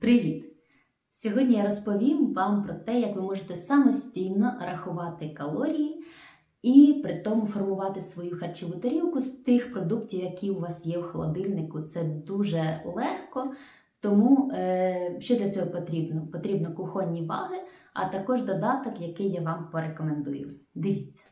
Привіт! Сьогодні я розповім вам про те, як ви можете самостійно рахувати калорії і при тому формувати свою харчову тарілку з тих продуктів, які у вас є в холодильнику. Це дуже легко. Тому е, що для цього потрібно? Потрібно кухонні ваги, а також додаток, який я вам порекомендую. Дивіться.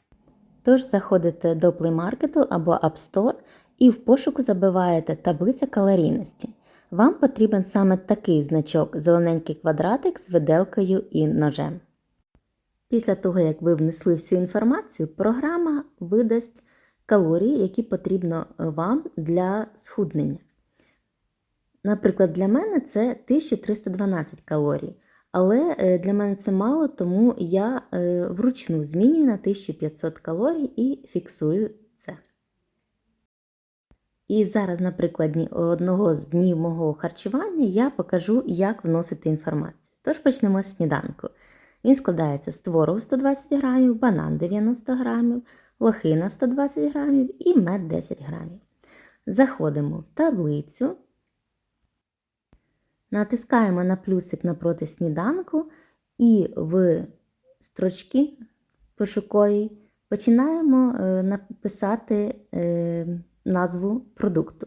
Тож заходите до Play Market або App Store і в пошуку забиваєте таблиця калорійності. Вам потрібен саме такий значок зелененький квадратик з виделкою і ножем. Після того, як ви внесли всю інформацію, програма видасть калорії, які потрібно вам для схуднення. Наприклад, для мене це 1312 калорій. Але е, для мене це мало, тому я е, вручну змінюю на 1500 калорій і фіксую. І зараз, на прикладі одного з днів мого харчування, я покажу, як вносити інформацію. Тож почнемо з сніданку. Він складається з творогу 120 грамів, банан 90 грамів, лохина 120 грамів і мед 10 грамів. Заходимо в таблицю. Натискаємо на плюсик напроти сніданку і в строчки пошуковій починаємо написати назву продукту.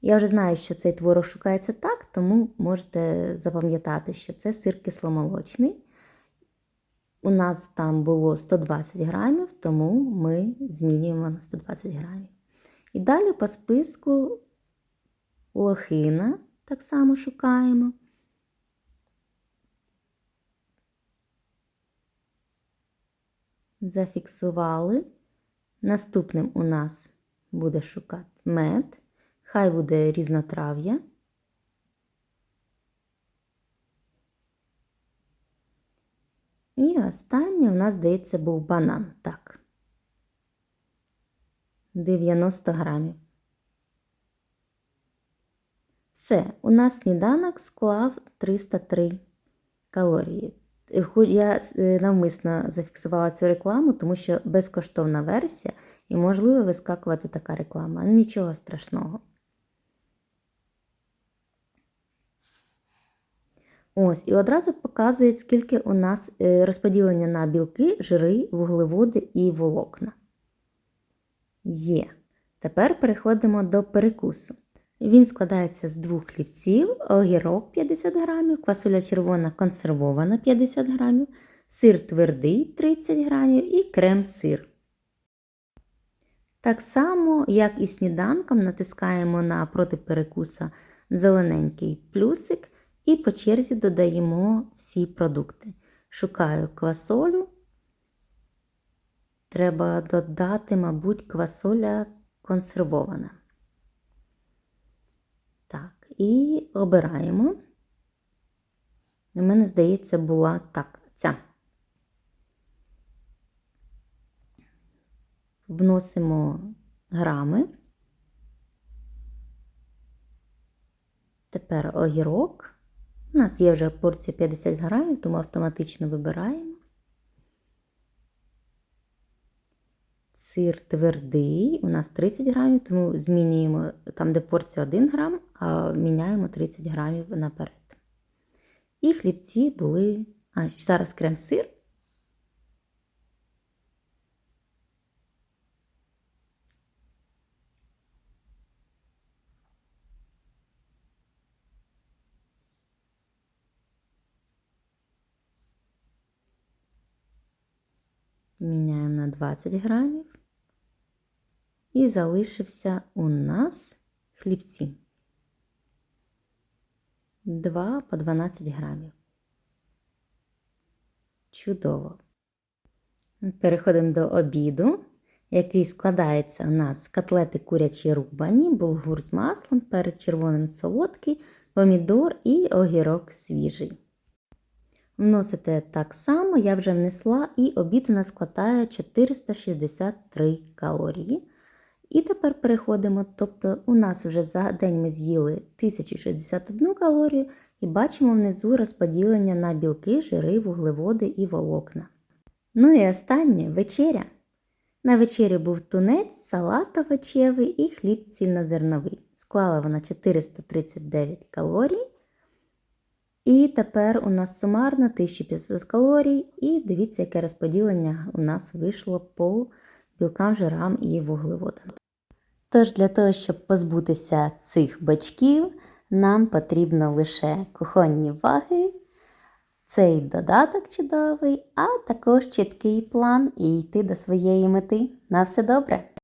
Я вже знаю, що цей творог шукається так, тому можете запам'ятати, що це сир кисломолочний. У нас там було 120 грамів, тому ми змінюємо на 120 грамів. І далі по списку лохина так само шукаємо. Зафіксували. Наступним у нас буде шукати мед, хай буде різнотрав'я. І останнє у нас, здається, був банан. Так. 90 грамів. Все, у нас сніданок склав 303 калорії. Я навмисно зафіксувала цю рекламу, тому що безкоштовна версія і можливо вискакувати така реклама. Нічого страшного. Ось, і одразу показує, скільки у нас розподілення на білки, жири, вуглеводи і волокна. Є. Тепер переходимо до перекусу. Він складається з двох хлібців, огірок 50 грамів, квасоля червона консервована 50 грамів, сир твердий 30 грамів і крем-сир. Так само, як і сніданком, натискаємо на проти перекуса зелененький плюсик і по черзі додаємо всі продукти. Шукаю квасолю. Треба додати, мабуть, квасоля консервована. І обираємо. У мене, здається, була так, ця. Вносимо грами. Тепер огірок. У нас є вже порція 50 грамів, тому автоматично вибираємо. Сир твердий, у нас 30 грамів, тому змінюємо там, де порція 1 грам, міняємо 30 грамів наперед. І хлібці були. А, зараз крем-сир. Міняємо на 20 грамів. І залишився у нас хлібці. 2 по 12 грамів. Чудово. Переходимо до обіду, який складається у нас з котлети курячі рубані, булгур з маслом, перед червоним солодкий, помідор і огірок свіжий. Вносите так само, я вже внесла, і обід у нас складає 463 калорії. І тепер переходимо, тобто у нас вже за день ми з'їли 1061 калорію і бачимо внизу розподілення на білки, жири, вуглеводи і волокна. Ну і останнє вечеря. На вечері був тунець, салат овочевий і хліб цільнозерновий. Склала вона 439 калорій. І тепер у нас сумарно 1500 калорій, і дивіться, яке розподілення у нас вийшло по білкам, жирам і вуглеводам. Тож для того, щоб позбутися цих бачків, нам потрібно лише кухонні ваги, цей додаток чудовий, а також чіткий план і йти до своєї мети. На все добре!